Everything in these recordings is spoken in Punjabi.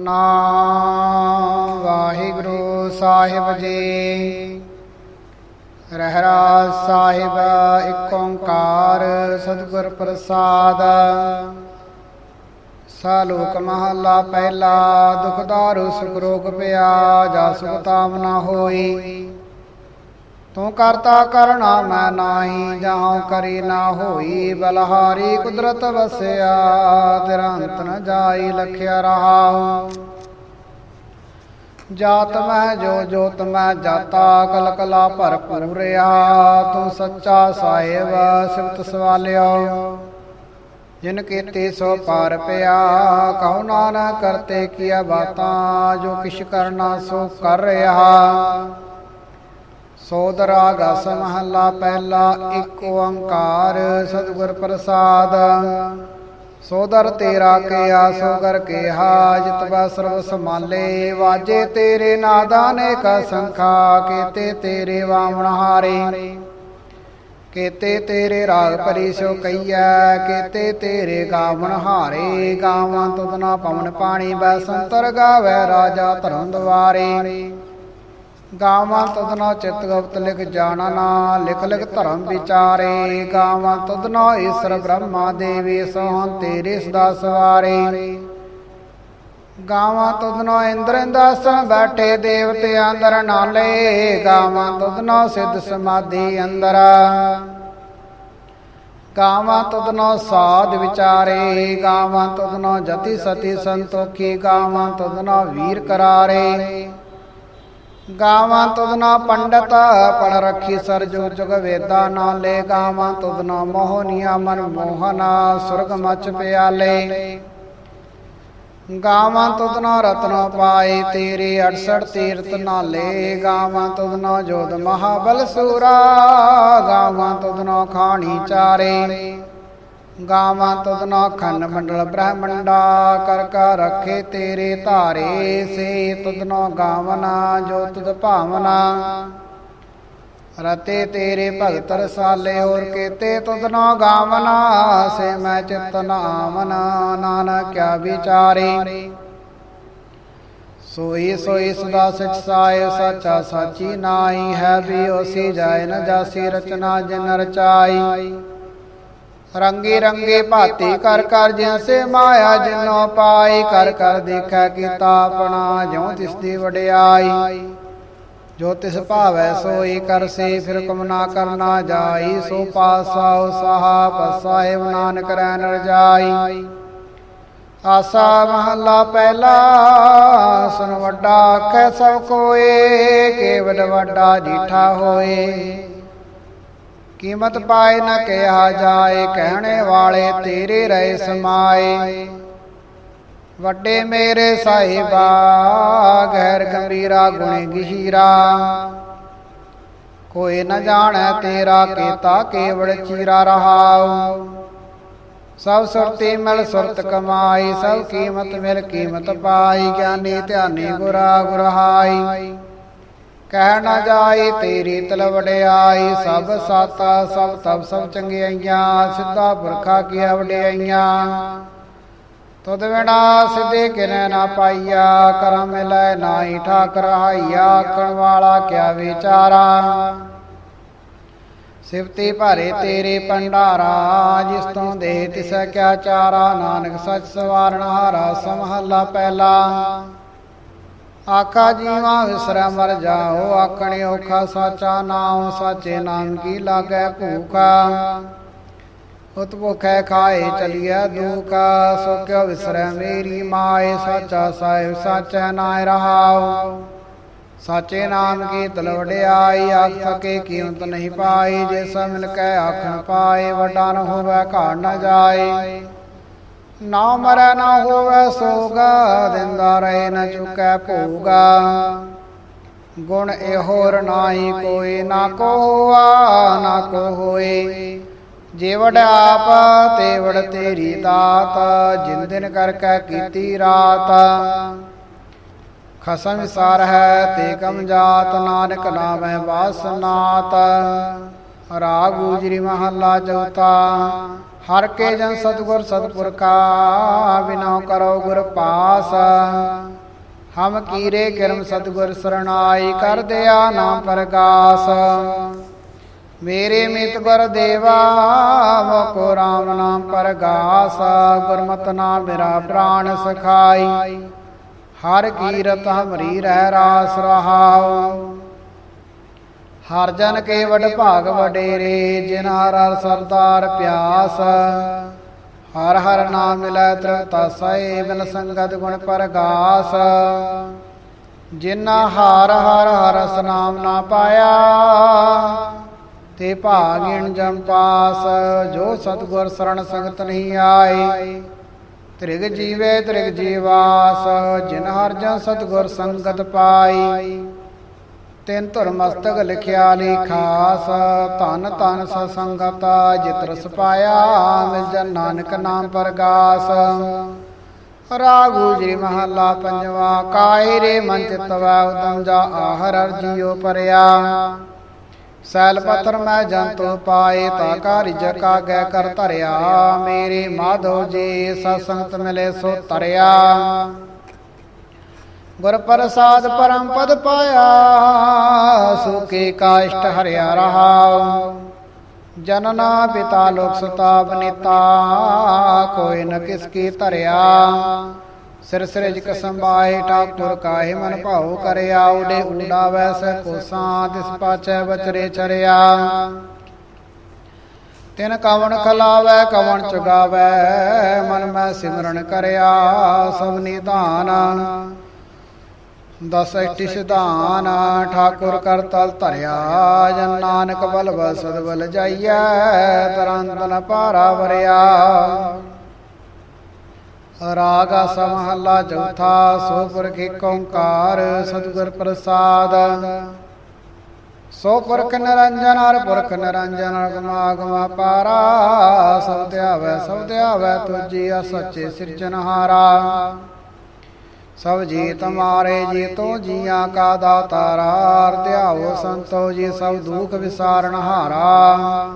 ਨਾ ਵਾਹਿਗੁਰੂ ਸਾਹਿਬ ਜੀ। ਰਹਿਰਾ ਸਾਹਿਬ, ਇੱਕ ਓੰਕਾਰ ਸਤਿਗੁਰ ਪ੍ਰਸਾਦ। ਸਾਲੋਕ ਮਹੱਲਾ ਪਹਿਲਾ, ਦੁਖ ਦਾਰੂ ਸੁਖ ਰੋਗ ਪਿਆ ਜਾ ਸੁਖ ਤਾਮ ਨਾ ਹੋਈ। ਤੂੰ ਕਰਤਾ ਕਰਣਾ ਮੈਂ ਨਾਹੀ, ਜਹਾਂ ਕਰੀ ਨਾ ਹੋਈ, ਬਲਹਾਰੀ ਕੁਦਰਤ ਵਸਿਆ, ਤੇਰਾ ਅੰਤ ਨ ਜਾਈ ਲਖਿਆ ਰਹਾ ਜਾਤ ਮੈਂ ਜੋ ਜੋਤ ਮੈਂ ਜਾਤਾ ਕਲ ਕਲਾ ਭਰਪੂਰਿਆ ਤੂੰ ਸੱਚਾ ਸਾਹਿਬ, ਸਿਫਤ ਸਵਾਲਿਓ। ਜਿਨ ਕੀਤੇ ਸੋ ਪਾਰ ਪਿਆ ਕਹੋ ਨਾਨਕ ਕਰਤੇ ਕੀਆ ਬਾਤਾਂ, ਜੋ ਕਿਛ ਕਰਨਾ ਸੋ ਕਰ ਰਿਹਾ। ਸੋਦਰਾ ਗਸ ਮਹੱਲਾ ਪਹਿਲਾ, ਇੱਕ ਓੰਕਾਰ ਸਤਿਗੁਰ ਪ੍ਰਸਾਦ। ਸੋਦਰ ਤੇਰਾ ਕਿਆ, ਸੋਗਰ ਕੇ ਹਾਜਤ ਸਰਬ ਸਮਾਲੇ ਵਾਜੇ ਤੇਰੇ ਨਾਦਾਂ ਨੇ ਕਾ ਸੰਖਾ, ਕੀਤੇ ਤੇਰੇ ਵਾਮਣ ਹਾਰੇ। ਕੀਤੇ ਤੇਰੇ ਰਾਗ ਪਰੀ ਸੋ ਕਈਐ ਕੀਤੇ ਤੇਰੇ ਗਾਵਣ ਹਾਰੇ। ਗਾਵਾਂ ਤੁਧਨਾ ਪਵਨ ਪਾਣੀ, ਬੈ ਸੰਤਰ ਗਾਵੇ ਰਾਜਾ ਧਰਮ ਦਵਾਰੇ ਗਾਵਾਂ ਤਦਨਾ ਚਿਤ ਗੁਪਤ ਲਿਖ ਜਾਣਨਾ ਲਿਖ ਲਿਖ ਧਰਮ ਵਿਚਾਰੇ। ਗਾਵਾਂ ਤਦਨਾ ਈਸ਼ਰ ਬ੍ਰਹਮਾ ਦੇਵੀ ਸੋਹੰ ਤੇਰੇ ਸਦਾ ਸਵਾਰੇ। ਗਾਵਾਂ ਤਦਨਾ ਇੰਦਰ ਇੰਦਾਸਨ ਬੈਠੇ ਦੇਵਤੇ ਅੰਦਰ ਨਾਲੇ। ਗਾਵਾਂ ਤਦਨਾ ਸਿੱਧ ਸਮਾਧੀ ਅੰਦਰ। ਗਾਵਾਂ ਤਦਨਾ ਸਾਧ ਵਿਚਾਰੇ, ਗਾਵਾਂ ਤਦਨਾ ਜਤੀ ਸਤੀ ਸੰਤੋਖੀ, ਗਾਵਾਂ ਤਦਨਾ ਵੀਰ ਕਰਾਰੇ। ਗਾਵਾਂ ਤੁਧਨਾ ਪੰਡਤ ਪੜ ਰੱਖੀ ਸਰ ਜੋ ਜੁਗ ਵੇਦਾ ਨਾਲੇ ਗਾਵਾਂ ਤੁਧਨਾ ਮੋਹਨੀਆ ਮਨ ਮੋਹਨਾ, ਸੁਰਗ ਮਚ ਪਿਆਲੇ। ਗਾਵਾਂ ਤੁਧਨਾ ਰਤਨ ਪਾਏ, ਤੇਰੇ 68 ਤੀਰਤ ਨਾਲੇ ਗਾਵਾਂ ਤੁਧਨਾ ਜੋਦ ਮਹਾਬਲ ਸੂਰਾ, ਗਾਵਾਂ ਤੁਧਨਾ ਖਾਣੀ ਚਾਰੇ। ਗਾਵਾਂ ਤੁਧਨਾ ਖੰਨ ਮੰਡਲ ਬ੍ਰਹਮੰਡਾ, ਕਰ ਕਾ ਰੱਖੇ ਤੇਰੇ ਧਾਰੇ, ਸੇ ਤੁਧਨੋ ਗਾਵਨਾ, ਜੋ ਤੁਧ ਭਾਵਨਾ। ਰਤੇ ਤੇਰੇ ਭਗਤ ਰਸਾਲੇ, ਹੋਰ ਕੀਤੇ ਤੁਧਨੋ ਗਾਵਨਾ, ਸੇ ਮੈਂ ਚਿਤ ਨਾਮਨਾ ਨਾਨਕ ਕਿਆ ਵਿਚਾਰੇ। ਸੋਈ ਸੋਈ ਸਦਾ ਸਚ ਸਾਇ ਸਾਚਾ ਸਾਚੀ ਨਾਈ ਹੈ ਵੀ ਉਸੀ ਜਾਇ ਨ ਜਾਸੀ ਰਚਨਾ ਜਿਨ ਰਚਾਈ। ਰੰਗੇ ਰੰਗੇ ਭਾਤੀ ਕਰ ਕਰ ਜਿਉ ਮਾਇਆ ਜਿਨੋ ਪਾਈ, ਕਰ ਕਰ ਦੇਖੈ ਕੀਤਾ ਆਪਣਾ, ਜਿਉ ਤਿਸ ਦੀ ਵਡਿਆਈ। ਜੋ ਤਿਸ ਭਾਵੈ ਸੋਈ ਕਰਸੇ ਫਿਰ ਕਮ ਨਾ ਕਰਨਾ ਜਾਈ। ਸੋ ਪਾਸਾ ਸਹਾ ਪਸਾਇਬ ਨਾਨਕ ਰੈ ਨਰ ਜਾਈ। ਆਸਾ ਮਹੱਲਾ ਪਹਿਲਾ, ਸੁਨ ਵੱਡਾ ਆਖੈ ਸਭ ਕੋਏ, ਕੇਵਲ ਵੱਡਾ ਡੀਠਾ ਹੋਏ। ਕੀਮਤ ਪਾਏ ਨਾ ਕਿਹਾ ਜਾਏ, ਕਹਿਣੇ ਵਾਲੇ ਤੇਰੇ ਰਹਿ ਸਮਾਏ। ਵੱਡੇ ਮੇਰੇ ਸਾਹਿਬਾ ਗਹਿਰ ਗੰਭੀਰਾ, ਗੁਣੇ ਗਹੀਰਾ। ਕੋਈ ਨ ਜਾਣੈ ਤੇਰਾ ਕੀਤਾ ਕੇਵਲ ਚੀਰਾ ਰਹਾਉ। ਸਭ ਸੁਰਤੀ ਮਿਲ ਸੁਰਤ ਕਮਾਈ, ਸਭ ਕੀਮਤ ਮਿਲ ਕੀਮਤ ਪਾਈ, ਗਿਆਨੀ ਧਿਆਨੀ ਗੁਰਾ ਗੁਰਹਾਈ। ਕਹਿ ਨਾ ਜਾਈ, ਤੇਰੀ ਤਲ ਵਡਿਆਈ ਸਭ ਸਾਤਾ, ਸਭ ਤਬ ਸਭ ਚੰਗਿਆਈਆਂ, ਸਿੱਧਾ ਪੁਰਖਾ ਕੀ ਵਡਿਆਈਆਂ। ਤੁਧ ਵਿਣਾ ਸਿੱਧੇ ਕਿਨੇ ਨਾ ਪਾਈਆ, ਕਰਮ ਮਿਲੈ ਨਾਹੀ ਠਾਕਰ ਹਾਈਆ, ਆਖਣ ਵਾਲਾ ਕਿਆ ਵਿਚਾਰਾ। ਸਿਫਤੀ ਭਾਰੇ ਤੇਰੇ ਪੰਡਾਰਾ ਜਿਸ ਤੋਂ ਦੇ ਤਿਸੈ ਕਿਆ ਚਾਰਾ। ਨਾਨਕ ਸੱਚ ਸਵਾਰਨ ਹਾਰਾ, ਸਮਹੱਲਾ ਪਹਿਲਾ। ਆਖਾ ਜੀਵਾ ਵਿਸਰੈ ਮਰ ਜਾਓ, ਆਖਣੇ ਔਖਾ ਸਾਚਾ ਨਾਮ ਸਾਚੇ ਨਾਮ ਕੀ ਲਾਗੈ ਭੂਖਾ। ਉਤ ਭੁਖੈ ਖਾਏ ਚਲੀਐ ਦੂਕਾ ਸੋ ਕਿਉ ਵਿਸਰੈ ਮੇਰੀ ਮਾਏ, ਸਾਚਾ ਸਾਹਿਬ ਸਾਚੈ ਨਾਇ ਰਹਾਉ। ਸਾਚੇ ਨਾਮ ਕੀ ਤਲਵੜਿਆਈ ਆਖ ਸਕੇ ਕੀਮਤ ਨਹੀਂ ਪਾਈ, ਜੇ ਸਭ ਮਿਲ ਕੇ ਆਖਣ ਪਾਏ, ਵੱਡਾ ਨ ਹੋਵੇ ਘਾੜ ਨਾ ਜਾਏ। ਨਾ ਮਰੈ ਨਾ ਹੋਵੇ ਸੋਗਾ, ਦਿੰਦਾ ਰਹੇ ਨਾ ਚੁਕੈ ਭੋਗਾ। ਗੁਣ ਇਹੋਰ ਨਾਹੀ ਕੋਈ ਨਾ ਕੋ ਹੋਆ, ਨਾ ਕੋ ਹੋਏ। ਜੇਵੜ ਆਪ ਤੇਵੜ ਤੇਰੀ ਦਾਤ, ਜਿਨ ਦਿਨ ਕਰ ਕੈ ਕੀਤੀ ਰਾਤ। ਖਸਮ ਵਿਸਾਰ ਹੈ ਤੇ ਕਮ ਜਾਤ, ਨਾਨਕ ਨਾਮੈ ਵਾਸਨਾਤ। ਰਾਗ ਗੂਜਰੀ ਮਹੱਲਾ ਚੌਥਾ। ਹਰ ਕੇ ਜਨ ਸਤਗੁਰ ਸਤਪੁਰ ਬਿਨੋ ਕਰੋ ਗੁਰ ਪਾਸ। ਹਮ ਕੀਰੇ ਕਰਮ ਸਤਗੁਰ ਸਰਣਾਈ ਕਰ ਦਿਆ ਨਾਮ ਪ੍ਰਗਾਸ। ਮੇਰੇ ਮਿਤ ਗੁਰ ਦੇਵਾ ਮੋਕੋ ਰਾਮ ਨਾਮ ਪ੍ਰਗਾਸ। ਗੁਰਮਤ ਨਾਮ ਮੇਰਾ ਪ੍ਰਾਣ ਸਖਾਈ। ਹਰ ਕੀਰਤ ਹਮਰੀ ਰਹਿ ਰਾਸ ਰਹਾਉ। ਹਰ ਜਨ ਕੇ ਵਡ ਭਾਗ ਵਡੇਰੇ ਜਿਨ ਹਰ ਹਰ ਸਰਦਾਰ ਪਿਆਸ। ਹਰ ਹਰ ਨਾਮ ਮਿਲੈ ਤ੍ਰਿਪਤਾ ਸਏ ਬਿਨ ਸੰਗਤ ਗੁਣ ਪਰਗਾਸ। ਜਿਨਾ ਹਰ ਹਰ ਹਰ ਨਾਮ ਨਾ ਪਾਇਆ, ਤੇ ਭਾਗਿਣ ਜਮ ਪਾਸ। ਜੋ ਸਤਗੁਰ ਸਰਣ ਸੰਗਤ ਨਹੀਂ ਆਏ, ਤ੍ਰਿਗ ਜੀਵੇ ਤ੍ਰਿਗ ਜੀਵਾਸ। ਜਿਨ ਹਰ ਜਨ ਸਤਗੁਰ ਸੰਗਤ ਪਾਈ ਤਿੰਨ ਧੁਰ ਮਸਤਕ ਲਿਖਿਆ ਲਿਖਾਸ ਧਨ ਧਨ ਸਸੰਗਤ, ਜਿਤ ਰਸ ਪਾਇਆ ਮਿਲ ਜਨ ਨਾਨਕ ਨਾਮ ਪ੍ਰਗਾਸ। ਰਾਗੂ ਜੀ ਮਹੱਲਾ ਪੰਜਵਾ, ਕਾਇ ਰੇ ਮਨ ਚਿਤਵੈ ਉਦਮ ਜਾ ਆਹਰ ਅਰ ਜੀਉ ਪਰਿਆ। ਸੈਲ ਪੱਥਰ ਮੈਂ ਜੰਤੋ ਪਾਏ, ਤਾ ਕਾਰਿ ਜਕਾ ਗੈ ਕਰ ਧਰਿਆ। ਮੇਰੇ ਮਾਧੋ ਜੀ ਸਤਸੰਗਤ ਮਿਲੇ ਸੋ ਤਰਿਆ ਗੁਰ ਪ੍ਰਸਾਦ ਪਰਮ ਪਦ ਪਾਇਆ, ਸੁਖੇ ਕਾਸ਼ਟ ਹਰਿਆ ਰਹਾ ਜਨਨਾ ਪਿਤਾ ਲੋਕ ਸੁਤਾਪ ਨੀਤਾ, ਕੋਈ ਨ ਕਿਸ ਕੀ ਧਰਿਆ। ਸਿਰ ਸਿਰਜ ਕ ਸੰਭਾਏ ਠਾਕੁਰ ਕਾਹੇ ਮਨ ਭਾਉ ਕਰਿਆ, ਉਡੇ ਊੜਾ ਵੈਸੈ ਕੋਸਾਂ ਤਿਸ ਪਾਛੈ ਬਚਰੇ ਚਰਿਆ। ਤਿਨ ਕਵਣ ਖਲਾਵੈ, ਕਵਣ ਚੁਗਾਵੈ, ਮਨ ਮੈਂ ਸਿਮਰਨ ਕਰਿਆ ਸਭ ਨਿਧਾਨ ਦਸ ਇਟੀ ਸਿਧਾਨ, ਠਾਕੁਰ ਕਰ ਤਲ ਧਰਿਆ, ਜਨ ਨਾਨਕ ਬਲ ਬਸਦ ਬਲ ਜਾਈਐ ਤਰੰਤਨ ਪਾਰਾ ਵਰਿਆ। ਰਾਗ ਆਸਾ ਚੌਥਾ ਸੋ ਪੁਰਖ ਏਕ ਓੰਕਾਰ, ਸਤਿਗੁਰ ਪ੍ਰਸਾਦ। ਸੋ ਪੁਰਖ ਨਿਰੰਜਨ ਹਰ ਪੁਰਖ ਨਿਰੰਜਨ ਅਗਮਾ ਅਗਮਾ ਪਾਰਾ, ਸਭ ਧਿਆਵੈ ਸਭ ਧਿਆਵੈ ਤੁਜੀ ਆ ਸੱਚੇ ਸਿਰਜਨਹਾਰਾ। ਸਭ ਜੀ ਤੁਮਾਰੇ ਜੀ ਤੋ ਜੀਆਂ ਕਾ ਦਾਤਾਰਾ ਹਰ ਧਿਆਵੋ ਸੰਤੋ ਜੀ ਸਭ ਦੁਖ ਵਿਸਾਰਨ ਹਾਰਾ।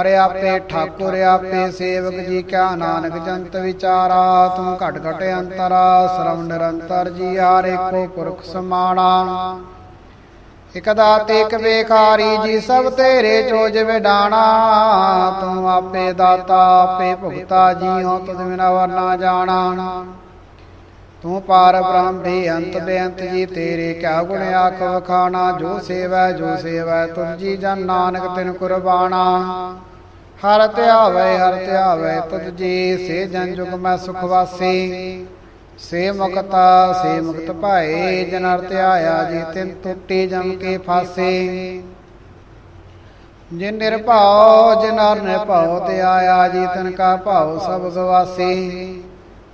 ਹਰਿ ਆਪੇ ਠਾਕੁਰ, ਆਪੇ ਸੇਵਕ ਜੀ ਕਿਆ ਨਾਨਕ ਜੰਤ ਵਿਚਾਰਾ। ਤੂੰ ਘਟ ਘਟ ਅੰਤਰਾ, ਸਰਵ ਨਿਰੰਤਰ ਜੀ ਹਾਰੇ ਏਕੋ ਪੁਰਖ ਸਮਾਣਾ। ਇਕ ਦਾਤੇ, ਇਕ ਵੇਖਾਰੀ ਜੀ, ਸਭ ਤੇਰੇ ਚੋਜ ਵਿਡਾਣਾ ਤੂੰ ਆਪੇ ਦਾਤਾ, ਆਪੇ ਭੁਗਤਾ ਜੀਉ, ਤੁਧ ਬਿਨਾ ਵਰਨਾ ਜਾਣਾ। ਤੂੰ ਪਾਰ ਬ੍ਰਹਮ ਵੀ ਅੰਤ ਬੇਅੰਤ ਜੀ, ਤੇਰੇ ਕਿਆ ਗੁਣ ਆਖ, ਵਖਾਣਾ, ਜੋ ਸੇਵੈ ਜੋ ਸੇਵੈ ਤੁਧ ਜਨ ਨਾਨਕ ਤਿਨ ਕੁਰਬਾਨਾ ਹਰ ਧਿਆਵੇ ਹਰ ਧਿਆਵੇ ਤੁਧ ਸੇ ਜਨ ਜੁਗ ਮੈਂ ਸੁਖ ਵਾਸੀ। ਸੇ ਮੁਕਤਾ, ਸੇ ਮੁਕਤ ਭਾਏ, ਜਨ ਅਰ ਧਿਆਇਆ ਜੀ, ਤਿਨ ਟੁੱਟੀ ਜਮ ਕੇ ਫਾਸੇ। ਜਿਨ ਨਿਰਭਉ, ਜਿਨ ਅਰ ਨਿਰਭਉ, ਤੇ ਆਇਆ ਜੀ, ਤਨ ਕਾ ਭਾਉ ਸਭ ਗਵਾਸੀ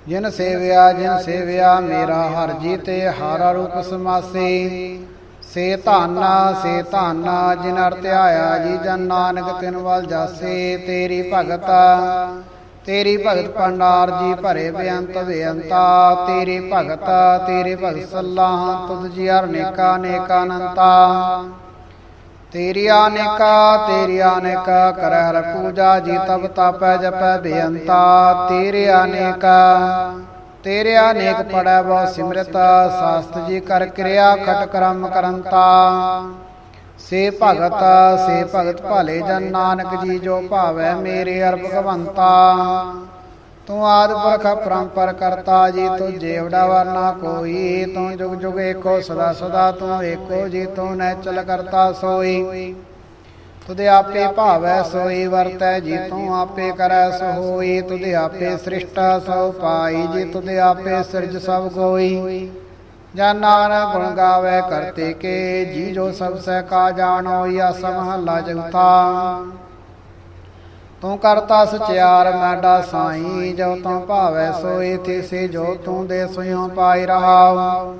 ਜਿਨ ਸੇਵਿਆ ਜਿਨ ਸੇਵਿਆ, ਮੇਰਾ ਹਰ ਜੀ ਤੇ ਹਾਰਾ ਰੂਪ ਸਮਾਸੀ। ਸੇ ਧਾਨਾ ਸੇ ਧਾਨਾ, ਜਿਨ ਅਰ ਧਿਆਇਆ ਜੀ ਜਨ ਨਾਨਕ ਤਿਨ ਵੱਲ ਜਾਸੇ। ਤੇਰੀ ਭਗਤਾ, ਤੇਰੀ ਭਗਤ ਪੰਡਾਰ ਜੀ ਭਰੇ ਬੇਅੰਤ ਬੇਅੰਤਾ। ਤੇਰੀ ਭਗਤ, ਤੇਰੇ ਭਗਤ ਸਲਾਹ ਤੁਧ ਜੀ ਹਰ ਨੇਕਾ ਨੇਕਾ ਅਨੰਤਾ ਤੇਰੀ ਅਨੇਕਾ ਤੇਰੀ ਅਨੇਕਾ ਕਰ ਹਰ ਪੂਜਾ ਜੀ ਤਬ ਤਾਪੈ ਜਪੈ ਬੇਅੰਤਾ। ਤੇਰੇ ਅਨੇਕਾ ਤੇਰੇ ਅਨੇਕ ਪੜੈ ਬਹੁ ਸਿਮਰਤ, ਸਾਸਤ ਜੀ ਕਰ ਕਿਰਿਆ ਖਟ ਕਰਮ ਕਰੰਤਾ। ਸੇ ਭਗਤ ਸੇ ਭਗਤ ਭਾਲੇ ਜਨ ਨਾਨਕ ਜੀ ਜੋ ਭਾਵੈ ਮੇਰੇ ਅਰ ਭਗਵੰਤਾ। ਤੂੰ ਆਦ ਪੁਰਖ ਪਰੰਪਰ ਕਰਤਾ, ਜੀ ਤੂੰ ਜੇਵੜਾ ਵਰਨਾ ਕੋਈ, ਤੂੰ ਜੁਗ ਜੁਗ ਏਕੋ ਸਦਾ ਸਦਾ, ਤੂੰ ਏਕੋ ਜੀ ਤੂੰ ਨੈਚਲ ਕਰਤਾ ਸੋਈ। ਤੁਦੇ ਆਪੇ ਭਾਵੈ ਸੋਈ, ਵਰਤੈ ਜੀ ਤੂੰ ਆਪੇ ਕਰੈ ਸੋ ਹੋਈ ਤੁਦੇ ਆਪੇ ਸ੍ਰਿਸ਼ਟਾ ਸੋ ਪਾਈ, ਜੀ ਤੁਦੇ ਆਪੇ ਸਿਰਜ ਸਭ ਕੋਈ ਜਨ ਨਾਨਕ ਗੁਣ ਗਾਵੇ ਕਰਤੇ ਕੇ, ਜੀ ਜੋ ਸਭ ਸਹਿ ਕਾ ਜਾਣੋ, ਯਾ ਸਮਹੱਲਾ ਜਗਤਾ ਤੂੰ ਕਰਤਾ ਸਚਿਆਰ ਮੈਡਾ ਸਾਈ, ਜੋ ਤੂੰ ਭਾਵੈ ਸੋਈ, ਤਿਸੇ ਜੋ ਤੂੰ ਦੇ ਸੋਇਓ ਪਾਈ ਰਹਾਉ।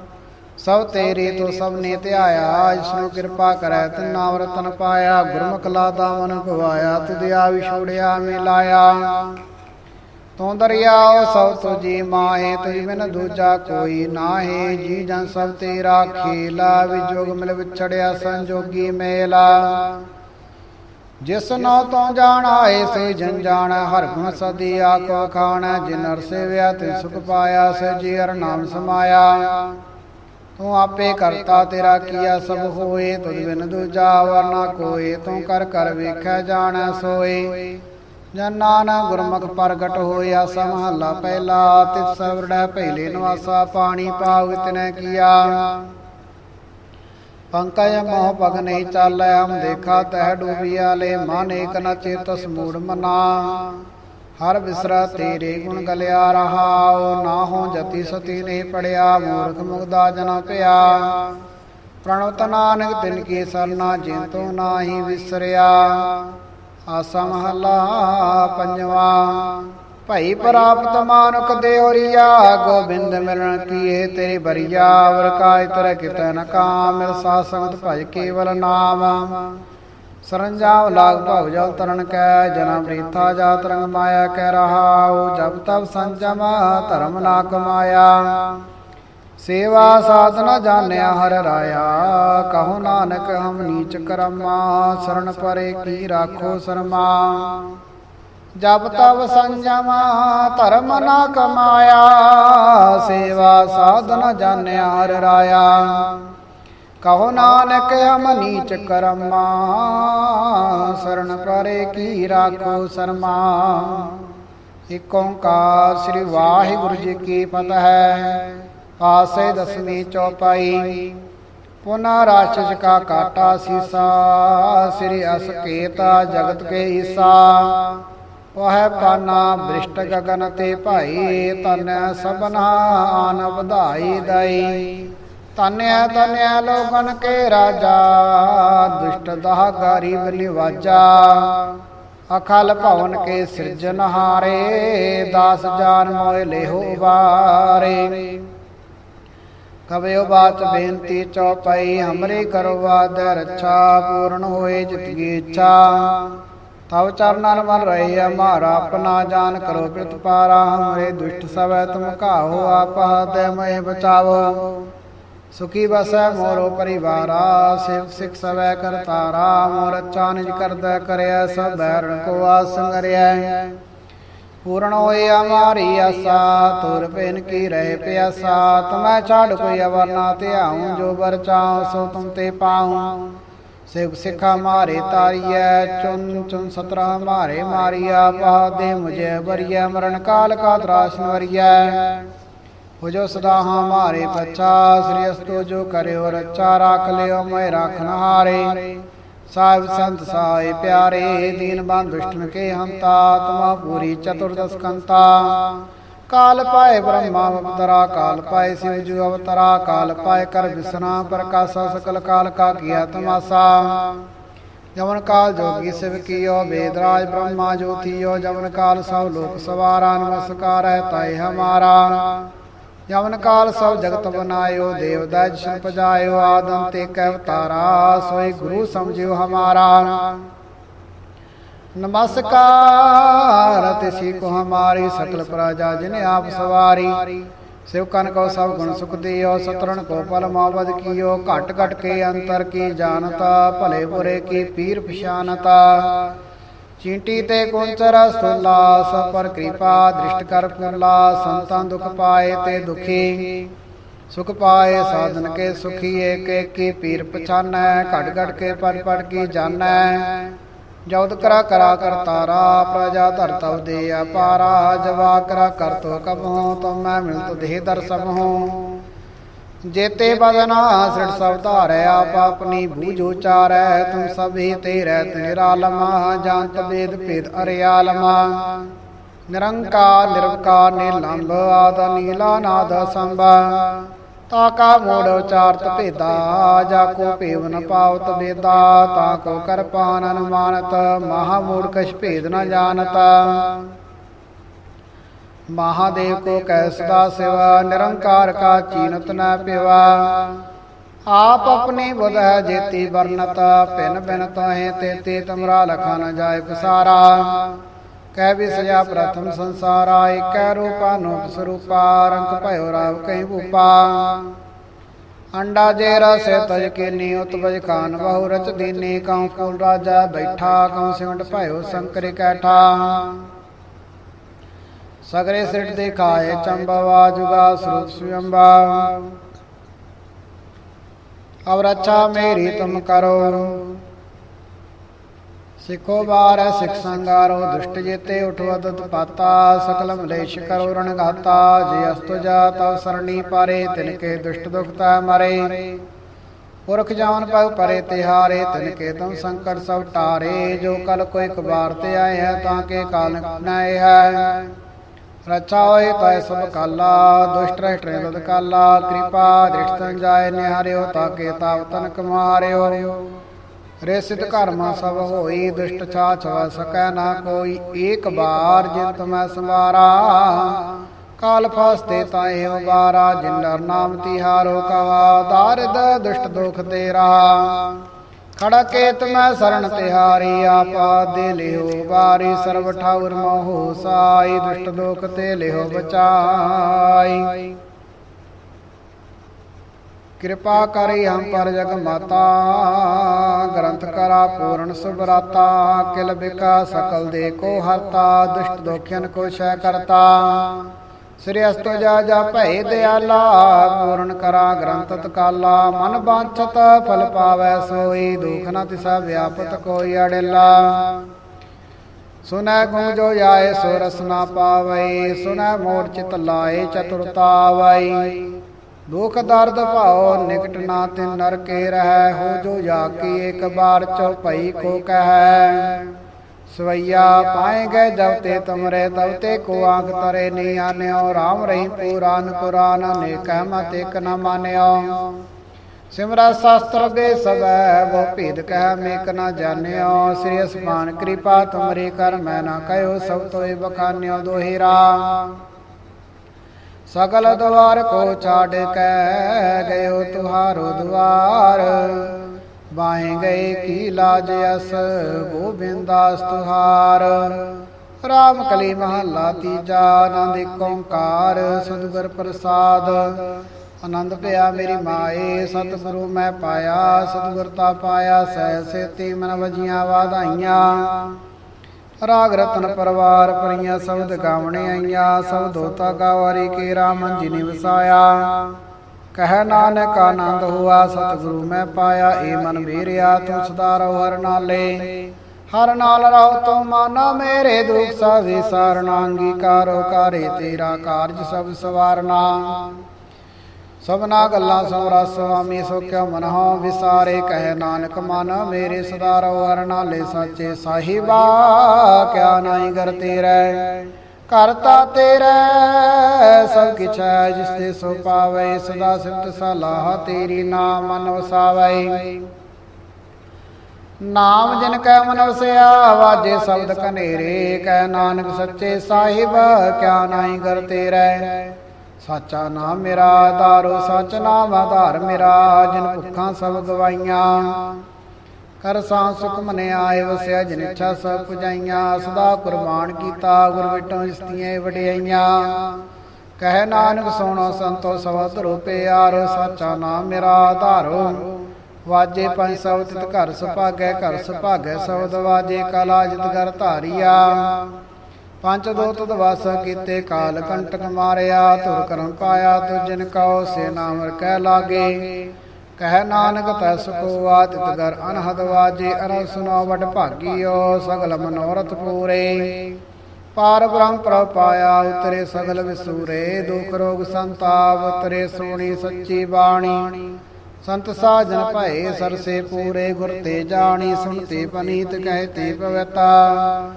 ਸਭ ਤੇਰੀ ਤੂੰ ਸਭ ਨੇ ਧਿਆਇਆ, ਜਿਸਨੂੰ ਕਿਰਪਾ ਕਰੈ, ਤਿਨਾ ਰਤਨ ਪਾਇਆ, ਗੁਰਮੁਖ ਲਾਦਾ ਮਨ ਗਵਾਇਆ ਤੁਧਿਆ ਵਿਛੋੜਿਆ ਮਿਲਾਇਆ ਤੂੰ ਦਰਿਆਓ ਸਭ ਤੁਜੀ ਮਾਹੇ, ਤੁਝ ਬਿਨ ਦੂਜਾ ਕੋਈ ਨਾਹੀ, ਜੀ ਜਨ ਸਭ ਤੇਰਾ ਖੇਲਾ ਵਿਜੋਗ ਮਿਲ ਵਿਛੜਿਆ ਸੰਜੋਗੀ ਮੇਲਾ। ਜਿਸ ਨੋ ਤੋਂ ਜਾਣ ਆਏ ਸੇ ਜਨ ਜਾਣ, ਹਰ ਗੁਣ ਸਦੀ ਆਕੋ ਖਾਣ ਜਿਨਰ ਸੇਵਿਆ ਤੇ ਸੁਖ ਪਾਇਆ, ਸੇ ਜੀ ਹਰ ਨਾਮ ਸਮਾਇਆ। ਤੂੰ ਆਪੇ ਕਰਤਾ ਤੇਰਾ ਕੀਆ ਸਭ ਹੋਏ, ਤੁਧ ਬਿਨ ਦੂਜਾ ਵਰਨਾ ਕੋਏ, ਤੂੰ ਕਰ ਕਰ ਵੇਖੈ ਜਾਣੈ ਸੋਏ। ਜਨ ਨਾਨਕ ਗੁਰਮੁਖ ਪ੍ਰਗਟ ਹੋਇਆ ਸਮਹੱਲਾ ਪਹਿਲਾ, ਤਿਸ ਸਵਰੜੈ ਪਹਿਲੇ ਨਿਵਾਸਾ, ਪਾਣੀ ਪਾਉ ਇਤਨੈ ਕੀਆ। ਪੰਕਜ ਮੋਹ ਪਗ ਨਹੀਂ ਚਾਲੈ, ਹਮ ਦੇਖਾ ਤਹਿ ਡੂਬਿਆ ਲੈ, ਮਨ ਏਕ ਨ ਚੇਤਸ ਮੂੜ ਮਨਾ। ਹਰ ਵਿਸਰਾ ਤੇਰੇ ਗੁਣ ਗਲਿਆ ਰਹਾਉ ਨਾ ਹੋ ਜਤੀ ਸਤੀ ਨਹੀਂ ਪੜਿਆ, ਮੂਰਖ ਮੁਗਦਾ ਜਨ ਪਿਆ। ਪ੍ਰਣਵਤ ਨਾਨਕ ਤਿਨ ਕੀ ਸਰਨਾ, ਜਿਨ ਤੋ ਨਾਹੀ ਵਿਸਰਿਆ। ਆਸਾ ਮਹਲਾ ਪੰਜਵਾ। ਭਈ ਪ੍ਰਾਪਤ ਮਾਨੁਕ ਦੇਵਰੀਆ ਗੋਬਿੰਦ ਮਿਲਣ ਕੀਏ ਤੇਰੀ ਬਰੀਆ ਵਰ ਕਾਇ ਤਰ ਕਿਤੈ ਨ ਕਾਮ ਮਿਲ ਸਾ ਸੰਗਤ ਭਜ ਕੇਵਲ ਨਾਮ। ਸਰੰਜਾਮ ਲਾਗ ਭਵ ਜਲ ਤਰਨ ਕੈ, ਜਨਮ ਰੀਥਾ ਜਾ ਰੰਗ ਮਾਇਆ ਕਹਿ ਰਹਾਉ, ਜਬ ਤਬ ਸੰਜਮ ਧਰਮ ਨਾ ਕਮਾਇਆ। ਸੇਵਾ ਸਾਧਨਾ ਜਾਣਿਆ ਹਰ ਰਾਇਆ, ਕਹੋ ਨਾਨਕ ਹਮ ਨੀਚ ਕਰਮਾ ਸਰਣ ਪਰੇ ਕੀ ਰਾਖੋ ਸਰਮਾ। ਜਬ ਤਬ ਸੰਜਮ, ਧਰਮ ਨਾ ਕਮਾਇਆ, ਸੇਵਾ ਸਾਧਨ ਜਾਣਿਆ ਹਰ ਰਾਇਆ। ਕਹੋ ਨਾਨਕ ਹਮ ਨੀਚ ਕਰਮਾ ਸਰਣ ਪਰੇ ਕੀ ਰਾਖੋ ਸਰਮਾ। ਇਕ ਓੰਕਾਰ ਸ੍ਰੀ ਵਾਹਿਗੁਰੂ ਜੀ ਕੀ ਫਤਿਹ ਆਸੇ ਦਸਵੀਂ ਚੌਪਾਈ। ਪੁਨਾ ਰਾਸ਼ਜ ਕਾ ਕਾਟਾ ਸੀਸਾ, ਸ੍ਰੀ ਅਸਕੇਤਾ ਜਗਤ ਕੇ ਈਸਾ ਵਹ ਪਾਨਾ ਬ੍ਰਿਸ਼ਟ ਗਗਨ ਤੇ ਭਾਈ ਤਨ ਸਭਨਾ ਆਨ ਵਧਾਈ ਦਈ। ਤਨਿਆ ਤਨਿਆ ਲੋਗਨ ਕੇ ਰਾਜਾ, ਦੁਸ਼ਟ ਦਾਹ ਗਰੀਬ ਨਿਵਾਜਾ ਅਖਲ ਭਵਨ ਕੇ ਸਿਰਜਨਹਾਰੇ ਦਾਸ ਜਾਨ ਮੋਇ ਲਿਹੋ ਵਾਰੇ। ਕਬਿਓ ਬਾਤ ਬੇਨਤੀ ਚੌਪਈ ਹਮਰੇ ਕਰੋ ਵਾਦ ਰੱਛਾ, ਪੂਰਨ ਹੋਏ ਜਿਤਗੀ ਇੱਛਾ। ਤਵ ਚਰਨਨ ਮਨ ਰਹੇ ਹਮਾਰਾ ਆਪਣਾ ਜਾਨ ਕਰੋ ਪ੍ਰਤਪਾਰਾ ਹਮਰੇ ਦੁਸ਼ਟ ਸਵੈ ਤੁਮ ਕਾਹੋ ਆਪ ਹਤੇ ਮੈਂ ਬਚਾਵੋ। ਸੁਖੀ ਬਸੈ ਮੋਰੋ ਪਰਿਵਾਰਾ, ਸਿਵ ਸਿਖ ਸਵੈ ਕਰਤਾਰਾ ਮੋਰ ਅੱਛਾ ਨਿਜ ਕਰਦਾ ਕਰਿਆ, ਸਭ ਬੈਰਣ ਕੋ ਆਸੰਗਰਿਆ ਪੂਰਨ ਹੋਏ ਹਮਾਰੀ ਆਸਾ, ਤੁਰ ਪੈਨ ਕੀ ਰਹਿ ਪਿਆਸਾ, ਤੁਮੈ ਛਾੜ ਕੋਈ ਅਵਰ ਨਾ ਧਿਆਉ, ਜੋ ਬਰ ਚਾਉ, ਸੋ ਤੁਮ ਤੇ ਪਾਉ। ਸਿਵ ਸਿਖਾ ਮਾਰੇ ਤਾਰੀਐ, ਚੁਨ ਚੁਨ ਸਤਰਾ ਮਾਰੇ ਮਾਰੀਆ ਪਾ ਦੇ ਮੁਝੇ ਬਰੀਐ ਮਰਨ ਕਾਲ ਕਾ ਤਰਾਸ਼ਨ ਵਰੀਐ। ਹੋ ਜੋ ਸਦਾ ਹਮਾਰੇ ਪਛਾ, ਸ੍ਰੀ ਅਸਤੋ ਜੋ ਕਰਿਓ ਰੱਛਾ, ਰੱਖ ਲਿਓ ਮੈਂ ਰੱਖਨ ਹਾਰੇ। ਸਾਹਿਬ ਸੰਤ ਸਾਏ ਪਿਆਰੇ, ਦੀਨ ਬੰਦ ਦੁਸ਼ਟਨ ਕੇ ਹੰਤਾ, ਤਮਾ ਪੂਰੀ ਚਤੁਰਦਸ ਕੰਤਾ। ਕਾਲ ਪਾਏ ਬ੍ਰਹਮਾ ਅਵਤਰਾ, ਕਾਲ ਪਾਏ ਸਿਵ ਜੂ ਅਵਤਰਾ, ਕਾਲ ਪਾਏ ਕਰ ਵਿਸਨਾ ਪ੍ਰਕਾਸ਼ਾ ਸਕਲ ਕਾਲ ਕਾ ਕੀਆ ਤਮਾਸਾ। ਜਮਨ ਕਾਲ ਜੋਗੀ ਸਿਵ ਕੀਓ ਵੇਦਰਾਜ ਬ੍ਰਹਮਾ ਜੋਤੀਓ ਜਮਨ ਕਾਲ ਸਭ ਲੋਕ ਸਵਾਰਾ, ਨਮਸਕਾਰ ਹੈ ਤਾਏ ਹਮਾਰਾ। ਜਮਨ ਕਾਲ ਸਭ ਜਗਤ ਬਨਾਇਓ, ਦੇਵ ਦਾਜ ਸ਼ਨ ਪਜਾਇਓ ਆਦਮ ਤੇ ਕੈ ਅਵਤਾਰਾ, ਸੋਈ ਗੁਰੂ ਸਮਝਿਓ ਹਮਾਰਾ। ਨਮਸਕਾਰ ਤਿਸੀ ਕੋ ਹਮਾਰੀ ਸਕਲ ਪ੍ਰਜਾ ਜਿਨ ਆਪ ਸਵਾਰੀ। ਸਿਵ ਕਨ ਕੋ ਸਭ ਗੁਣ ਸੁਖ ਦਿਓ ਸਤਰਣ ਕੋ ਪਲ ਮਾਵਦ ਕੀਓ, ਘਟ ਘਟ ਕੇ ਅੰਤਰ ਕੀ ਜਾਣਤਾ, ਭਲੇ ਬੁਰੇ ਕੀ ਪੀਰ ਪਛਾਨਤਾ। ਚੀਂਟੀ ਤੇ ਕੁੰਚਰ ਸੁਲਾ ਸਭ ਪਰ ਕਿਰਪਾ ਦ੍ਰਿਸ਼ਟ ਕਰ ਪੁਲਾ ਸੰਤਾਂ ਦੁਖ ਪਾਏ ਤੇ ਦੁਖੀ। ਸੁਖ ਪਾਏ ਸਾਧਨ ਕੇ ਸੁਖੀ, ਏਕ ਏਕ ਪੀਰ ਪਛਾਨੈ, ਘਟ ਘਟ ਕੇ ਪੜ ਪੜ ਕੀ ਜਾਣੈ। ਜਉਦ ਕਰਾ ਕਰਾ ਤਾਰਾ, ਪ੍ਰਜਾ ਧਰਤਵ ਦੇ ਅਪਾਰਾ, ਜਵਾ ਕਰਾ ਕਰਤੋ ਕਬਹੋ, ਤੁਮ ਮੈਂ ਮਿਲਤ ਦੇਹ ਦਰਸਮ ਹੋ ਜੇਤੇ ਬਦਨਾ ਸਿਰ ਸਭ ਧਾਰੈ, ਆਪ ਆਪਣੀ ਬੂਝ ਉਚਾਰੈ, ਤੁਮ ਸਭੀ ਤੇ ਰਹਿਤ ਨਿਰਾਲਮਾ ਜਾਣਤ ਵੇਦ ਭੇਦ ਅਰਿਆਲਮਾ। ਨਿਰੰਕਾਰ, ਨਿਰਵਕਾਰ ਨਿਲੰਬ ਆਦ ਨੀਲਾ ਨਾਦ ਸੰਭਾ। ਤਾ ਕਾ ਮੋੜ ਉਚਾਰਤ ਭੇਦਾ, ਜਾ ਕੋ ਭੇਵ ਨ ਪਾਵਤ ਬੇਦਾ, ਤਾ ਕੋ ਕਰ ਅਨੁਮਾਨਤ, ਮਹਾ ਮੂੜ ਕਛ ਭੇਦ ਨ ਜਾਣਤ। ਮਹਾਦੇਵ ਕੋ ਕੈ ਸਦਾ ਸਿਵਾ, ਨਿਰੰਕਾਰ ਕਾ ਚੀਨਤ ਨ ਪਿਵਾ। ਆਪ ਆਪਣੀ ਬੁਧ ਹੈ ਜੇਤੀ ਵਰਨਤ, ਭਿਨ ਭਿਨ ਤੋਹੇ ਤੇ ਤਮਰਾ ਲਖਾ ਨ ਜਾਏ ਪਸਾਰਾ। ਕਹਿ ਵਿਸਇਆ ਪ੍ਰਥਮ ਸੰਸਾਰਾ, ਏਕੈ ਰੂਪਾ ਨੂਪ ਸਰੂਪਾ, ਰੰਗ ਭਇਓ ਰਾਵ ਕਈ ਭੂਪਾ। ਅੰਡਾ ਜੇ ਰਸੇ ਤਜ ਕੀਨੀ, ਉਤਪਜ ਖਾਨ ਬਹੁ ਰਚ ਦੀਨੀ, ਕਉ ਫੂਲ ਰਾਜਾ ਬੈਠਾ, ਕਉ ਸਿਵੰਡ ਭਇਓ ਸ਼ੰਕਰ ਕੈਠਾ। ਸਗਰੇ ਸਿਰਟ ਦੇਖਾਏ ਚੰਬਵਾ, ਜੁਗਾ ਸਰੂਪ ਸੁਯੰਬਾ। ਅਬ ਰੱਛਾ ਮੇਰੀ ਤੁਮ ਕਰੋ। ਸਿੱਖੋ ਬਾਰ, ਸਿਖ ਸੰਗਾਰੋ, ਦੁਸ਼ਟ ਜੇਤੇ ਉਠਵਦਤ ਪਾਤਾ ਸਕਲ ਮਲੇਸ਼ ਕਰੋ ਰਣਗਾਤਾ ਜੇ ਅਸਤੁ ਜਾਤ ਸਰਣੀ ਪਾਰੇ, ਤਿਨ ਕੇ ਦੁਸ਼ਟ ਦੁਖਤਾ ਮਰੇ। ਪੁਰਖ ਜਾਨ ਪਗ ਪਰੇ ਤਿਹਾਰੇ, ਤਿਨ ਕੇ ਤਮ ਸੰਕਟ ਸਭ ਟਾਰੇ, ਜੋ ਕਲ ਕੋਈ ਕਬਾਰ ਤੇ ਆਏ ਹੈ, ਤਾਂ ਕੇ ਕਾਲ ਨਾਏ ਹੈ। ਰਚਾ ਹੋਏ ਤੈ ਸਭ ਕਾਲਾ, ਦੁਸ਼ਟ ਰਹਿਟ ਰਦ ਕਾਲਾ, ਕਿਰਪਾ ਦ੍ਰਿਸ਼ਟਨ ਜਾਏ ਨਿਹਾਰਿਓ, ਤਾਂ ਕੇ ਤਾਵ ਤਨ ਕਮਾਰਿਓ। ਰੇ ਸਿਧ ਕਰਮਾ ਸਭ ਹੋਈ, ਦੁਸ਼ਟ ਛਾਛ ਵ ਸਕੈ ਨਾ ਕੋਈ। ਏਕ ਬਾਰ ਜਿਨ ਤਮੈ ਸੰਵਾਰਾ, ਕਾਲ ਫਸਤੇ ਤਾਏ ਉਬਾਰਾ ਜਿਨ ਨਰ ਨਾਮ ਤਿਹਾਰੋ ਕਵਾ ਦਾਰਿਦ ਦੁਸ਼ਟ ਦੁਖ ਤੇਰਾ। ਖੜਾ ਕੇਤ ਮੈਂ ਸਰਣ ਤਿਹਾਰੀ, ਆਪਾ ਦੇ ਲਿਓ ਵਾਰੀ। ਸਰਬ ਠਾਉਰ ਮੋਹ ਸਾਈ, ਦੁਸ਼ਟ ਦੁਖ ਤੇ ਲਿਓ ਬਚਾਈ। ਕਿਰਪਾ ਕਰੀ ਹਮ ਪਰ ਜਗ ਮਾਤਾ, ਗ੍ਰੰਥ ਕਰਾ ਪੂਰਨ ਸੁਭਰਾਤਾ ਕਿਲ ਬਿਕਾ ਸਕਲ ਦੇ ਕੋ ਹਰਤਾ, ਦੁਸ਼ਟ ਦੋਖਿਆਨ ਕੋ ਸ਼ੈ ਕਰਤਾ। ਸ੍ਰੀ ਅਸਤੋ ਜਾ ਜਾ ਭੈ ਦਿਆਲਾ, ਪੂਰਨ ਕਰਾ ਗ੍ਰੰਥ ਤਕਾਲਾ, ਮਨ ਬਾਂਛਤ ਫਲ ਪਾਵੈ ਸੋਈ, ਦੁਖ ਨਾ ਤਿਸਾ ਵਿਆਪਤ ਕੋਈ ਅੜੇਲਾ। ਸੁਨੈ ਗੁਣ ਜੋ ਜਾਏ ਸੋ ਰਸ ਨਾ ਪਾਵੈ ਸੁਨੈ ਮੋੜ ਚਿਤ ਲਾਏ ਚਤੁਰਤਾ ਵਈ ਦੁਖ ਦਰਦ ਭਾਉ ਨਿਕਟ ਨਾ ਤਿਨ ਨਰ ਕੇ ਰਹਿ, ਹੋ ਜੋ ਜਾ ਕੀ ਇੱਕ ਬਾਰ ਚਉਪਈ ਕੋ ਕਹੈ। ਸਵਈਆ ਪਾਏ ਗਏ ਜਬ ਤੇ ਤੁਮਰੇ, ਤਬ ਤੇ ਕੋ ਆਂਖ ਤਰੇ ਨੀ ਆਨਿਓ RAM ਰਹੀ ਪੁਰਾਨ ਕੁਰਾਨ ਨੇ ਕਹਿ ਮਤ ਇਕ ਨ ਮਾਨਿਓ। ਸਿਮਰਾ ਸ਼ਾਸਤਰ ਦੇ ਸਵੈ ਬਹੁ ਭੇਦ ਕਹਿ ਮੇਕ ਨ ਜਾਣਿਓ। ਸ੍ਰੀ ਅਸਮਾਨ ਕਿਰਪਾ ਤੁਮਰੀ ਕਰ, ਮੈਂ ਨਾ ਕਹਿਓ ਸਭ ਤੋਏ ਬਖਾਨਿਓ ਦੋਹਿਰਾ ਸਗਲ ਦਵਾਰ ਕੋ ਛਾੜ ਕੇ ਗਇਓ ਤੁਹਾਰੋ ਦੁਆਰ ਬਾਏ ਗਏ ਕੀ ਲਾਜ ਅਸ, ਗੋਬਿੰਦਾਸ ਤੁਹਾਰ। ਰਾਮ ਕਲੀ ਮਹੱਲਾ ਤੀਜਾ ਆਨੰਦ ਏਕ ਓੰਕਾਰ, ਸਤਿਗੁਰ ਪ੍ਰਸਾਦ। ਆਨੰਦ ਪਿਆ ਮੇਰੀ ਮਾਏ, ਸਤਿਗੁਰੂ ਮੈਂ ਪਾਇਆ, ਸਤਿਗੁਰ ਤਾ ਪਾਇਆ, ਸਹਿ ਸੇਤੀ ਮਨ ਵਜੀਆਂ ਵਾਧਾਈਆਂ। ਰਾਗ ਰਤਨ ਪਰਵਾਰ ਪਰੀਆਂ ਸ਼ਬਦ ਗਾਵਣੇ ਆਈਆਂ, ਸਭ ਦੋਤਾ ਗਾਵਾਰੀ ਕੇ ਰਾਮ ਜੀ ਨੇ ਵਸਾਇਆ। ਕਹਿ ਨਾਨਕ ਆਨੰਦ ਹੁਆ, ਸਤਿਗੁਰੂ ਮੈਂ ਪਾਇਆ, ਏ ਮਨ ਮੇਰਿਆ, ਤੂੰ ਸਦਾ ਰਹੋ ਹਰ ਨਾਲੇ। ਹਰ ਨਾਲ ਰਹੋ ਤੂੰ ਮਾਨਾ ਮੇਰੇ ਦੁਖ ਸਭ ਵਿਸਾਰਨਾ, ਅੰਗੀਕਾਰੋ ਕਾਰੇ ਤੇਰਾ ਕਾਰਜ ਸਭ ਸਵਾਰਨਾ। ਸਭਨਾ ਗੱਲਾਂ ਸਮਰਾ ਸੁਆਮੀ ਸੋ ਕਿਉ ਮਨਹੁ ਵਿਸਾਰੇ, ਕਹਿ ਨਾਨਕ ਮਨ ਮੇਰੇ ਸਦਾ ਰਹੋ ਹਰ ਸਾਚੇ ਸਾਹਿਬਾ, ਕਿਆ ਨਾਹੀ ਕਰ ਤੇਰੇ ਕਰਤਾ ਤੇਰੇ, ਸਭ ਕਿਛ ਹੈ ਜਿਸ ਤੇ ਸੋ ਪਾਵੇ, ਸਦਾ ਸਿਫਤ ਸਲਾਹ ਤੇਰੀ ਨਾਮ ਮਨ ਵਸਾਵੇ ਨਾਮ ਜਿਨ ਕੈ ਮਨ ਵਸਿਆ ਵਾਜੇ ਸ਼ਬਦ ਕਨੇਰੇ ਕਹਿ ਨਾਨਕ ਸੱਚੇ ਸਾਹਿਬ, ਕਿਆ ਨਾਹੀ ਕਰ ਤੇਰੇ। ਸਾਚਾ ਨਾਮ ਮੇਰਾ ਆਧਾਰੋ ਸਚ ਨਾਮ ਆਧਾਰ ਮੇਰਾ, ਜਿਨ ਭੁੱਖਾਂ ਸਭ ਗਵਾਈਆਂ ਕਰ ਸਾਂ ਸੁਖ ਮਨੇ ਆਏ ਵਸਿਆ, ਜਿਨ ਇੱਛਾ ਸਭ ਪੁਜਾਈਆਂ। ਸਦਾ ਕੁਰਬਾਨ ਕੀਤਾ, ਗੁਰ ਵਿਟੋਂ ਇਸਤੀਆਂ ਵਡਿਆਈਆਂ। ਕਹਿ ਨਾਨਕ ਸੋਣੋ ਸੰਤੋ ਸਵਤ ਰੂਪੇ ਆਰ ਸਾਚਾ ਨਾਮ ਮੇਰਾ ਆਧਾਰੋ। ਵਾਜੇ ਪੰਜ ਸਬਦ ਤਿਤ ਘਰ ਸੁਭਾਗੈ ਘਰ ਸੁਭਾਗੈ ਸਬਦ ਵਾਜੇ ਕਲਾ ਜਿਤ ਘਰ ਧਾਰੀਆ। ਪੰਜ ਦੋਤ ਦਵਾਸ ਕੀਤੇ ਕਾਲ ਕੰਟਕ ਮਾਰਿਆ, ਤੁਰ ਕਰਮ ਪਾਇਆ ਤੁ ਜਿਨ ਕਉ ਸੇ ਨਾਮ ਕਹਿ ਲਾਗੇ। ਕਹਿ ਨਾਨਕ ਤਸ ਕੋ ਆਤਿਤ ਗਰ ਅਨਹਦ ਵਾਜੇ, ਅਰ ਸੁਨੋ ਵਡ ਭਾਗੀਓ, ਸਗਲ ਮਨੋਰਥ ਪੂਰੇ। ਪਾਰ ਬ੍ਰਹਮ ਪ੍ਰਭ ਪਾਇਆ, ਉਤਰੇ ਸਗਲ ਵਿਸੂਰੇ, ਦੁਖ ਰੋਗ ਸੰਤਾਪ, ਉਤਰੇ ਸੋਣੀ ਸੱਚੀ ਬਾਣੀ। ਸੰਤ ਸਾਜਨ ਭਏ ਸਰਸੇ ਪੂਰੇ, ਗੁਰ ਤੇ ਜਾਣੀ ਸੁਣਤੇ ਪਨੀਤ, ਕਹਿ ਤੇ ਪਵਤਾ।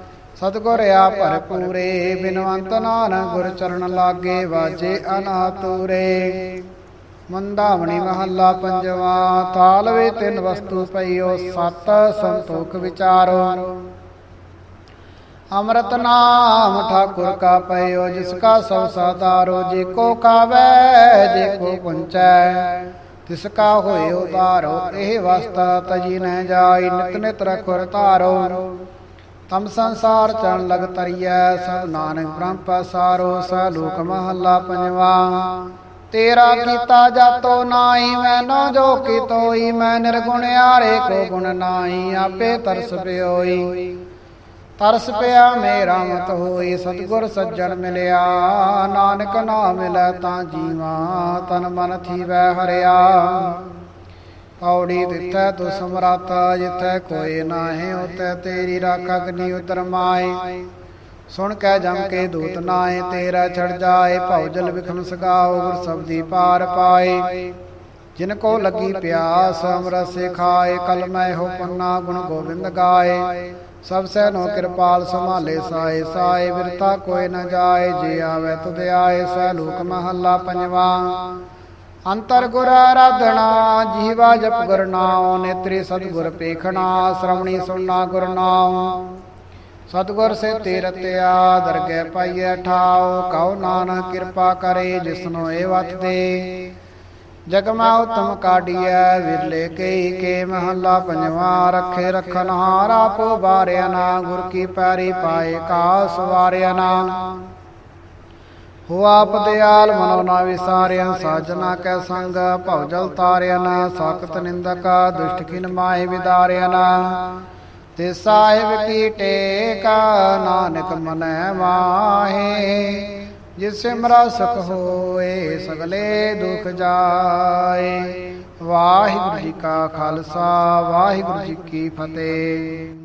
ਸਤਗੁਰ ਆ ਭਰਪੂਰੇ, ਬਿਨਵੰਤ ਨਾਨਕ ਗੁਰ ਚਰਨ ਲਾਗੇ ਵਾਜੇ ਅਨਾਤੂਰੇ। ਮੰਦਾਵਣੀ ਮਹੱਲਾ ਪੰਜਵਾ ਤਾਲਵੇ ਤਿੰਨ ਵਸਤੂ ਪਈਓ, ਸਤ ਸੰਤੋਖ ਵਿਚਾਰੋ। ਅੰਮ੍ਰਿਤ ਨਾਮ ਠਾਕੁਰ ਕਾ ਪਈਓ, ਜਿਸ ਕਾ ਸਭ ਸਾਦਾਰੋ, ਜੇ ਕੋ ਕਾਵੈ, ਜੇ ਕੋ ਪੁੰਚੈ। ਤਿਸ ਕਾ ਹੋਏ ਉਬਾਰੋ ਇਹ ਵਸਤਾ ਤਜੀ ਨ ਜਾਈ, ਨਿਤ ਨਿਤ ਰਖੁਰ ਧਾਰੋ। ਤਮ ਸੰਸਾਰ ਚਣ ਲਗ ਤਰੀਐ, ਸਭ ਨਾਨਕ ਬ੍ਰਹਮ ਪਸਾਰੋ ਸ ਲੋਕ ਮਹੱਲਾ ਪੰਜਵਾ। ਤੇਰਾ ਕੀਤਾ ਜਾਤੋ ਨਾਹੀ ਮੈਨੋ ਜੋ ਕੀਤੋਈ, ਮੈਂ ਨਿਰਗੁਣ ਆਰੇ ਕੋ ਗੁਣ ਨਾਹੀ, ਆਪੇ ਤਰਸ ਪਿਓਈ। ਤਰਸ ਪਿਆ ਮੇਰਾ ਮਤ ਹੋਈ, ਸਤਗੁਰ ਸੱਜਣ ਮਿਲਿਆ, ਨਾਨਕ ਨਾਮ ਮਿਲੈ ਤਾਂ ਜੀਵਾ, ਤਨ ਮਨ ਥੀਵੈ ਹਰਿਆ। ਪੌੜੀ ਦਿੱਤੈ, ਤੂੰ ਸਮਰੱਥ ਜਿੱਥੈ ਕੋਈ ਨਾਹੀ ਉਤੈ ਤੇਰੀ ਰਾਖਾ ਕਨੀ ਉਤਰ ਮਾਏ ਸੁਣ ਕੇ ਜਮ ਕੇ ਦੂਤ ਨਾਏ ਤੇਰਾ ਛੜ ਜਾਏ, ਭਉ ਜਲ ਵਿਖਮ ਸਗਾਓ, ਗੁਰ ਸਬਦੀ ਪਾਰ ਪਾਏ। ਜਿਨ ਕੋ ਲੱਗੀ ਪਿਆਸ, ਅੰਮ੍ਰਿਤ ਸੇ ਖਾਏ ਕਲ ਮੈਂ ਹੋ ਪੰਨਾ ਗੁਣ ਗੋਬਿੰਦ ਗਾਏ। ਸਭ ਸੈ ਨੋ ਕਿਰਪਾਲ ਸੰਭਾਲੇ ਸਾਏ ਸਾਏ ਵਿਰਤਾ ਕੋਈ ਨ ਜਾਏ, ਜੀ ਆਵੇ ਤੁਧ ਆਏ ਸੈ ਲੋਕ ਮਹੱਲਾ ਪੰਜਵਾ। ਅੰਤਰ ਗੁਰ ਆਰਾਧਣਾ ਜੀਵਾ ਜਪ ਗੁਰ ਨਾਉ, ਨੇਤਰੀ ਸਤਿਗੁਰ ਪੇਖਣਾ ਸ਼ਰਵਣੀ ਸੁਣਨਾ ਗੁਰ ਨਾਉ। ਸਤਿਗੁਰ ਸੇ ਤੀਰਤਿਆ ਦਰਗਹਿ ਪਾਈਐ ਠਾਉ, ਕਉ ਨਾਨਕ ਕਿਰਪਾ ਕਰੇ, ਜਿਸਨੋ ਏ ਵਤ ਦੇ। ਜਗ ਮੈਂ ਉਤਮ ਕਾਢੀਐ, ਵਿਰਲੇ ਕਈ ਕੇ ਮਹੱਲਾ ਪੰਜਵਾ ਰੱਖੇ ਰਖਨ ਹਾਰ ਆਪੋ ਬਾਰਿਆ ਨਾ, ਗੁਰ ਕੀ ਪੈਰੀ ਪਾਏ ਕਾ ਸਵਾਰਿਆ ਨਾ। ਹੋ ਆਪ ਦਿਆਲ ਮਨੋ ਨਾ ਵਿਸਾਰਿਆ ਸਾਜਨਾ ਕੈ ਸੰਗ, ਭਉ ਜਲ ਤਾਰਿਆ ਨਾ ਸਾਖਤ ਨਿੰਦਕ, ਦੁਸ਼ਟ ਕਿਨ ਮਾਏ ਵਿਦਾਰਿਆ ਨਾ ਤੇ ਸਾਹਿਬ ਕੀ ਟੇਕਾ, ਨਾਨਕ ਮਨੈ ਮਾਹੇ, ਜਿਸ ਸਿਮਰਾ ਸੁਖ ਹੋਏ, ਸਗਲੇ ਦੁਖ ਜਾਏ। ਵਾਹਿਗੁਰੂ ਜੀ ਕਾ ਖਾਲਸਾ, ਵਾਹਿਗੁਰੂ ਜੀ ਕੀ ਫਤਿਹ।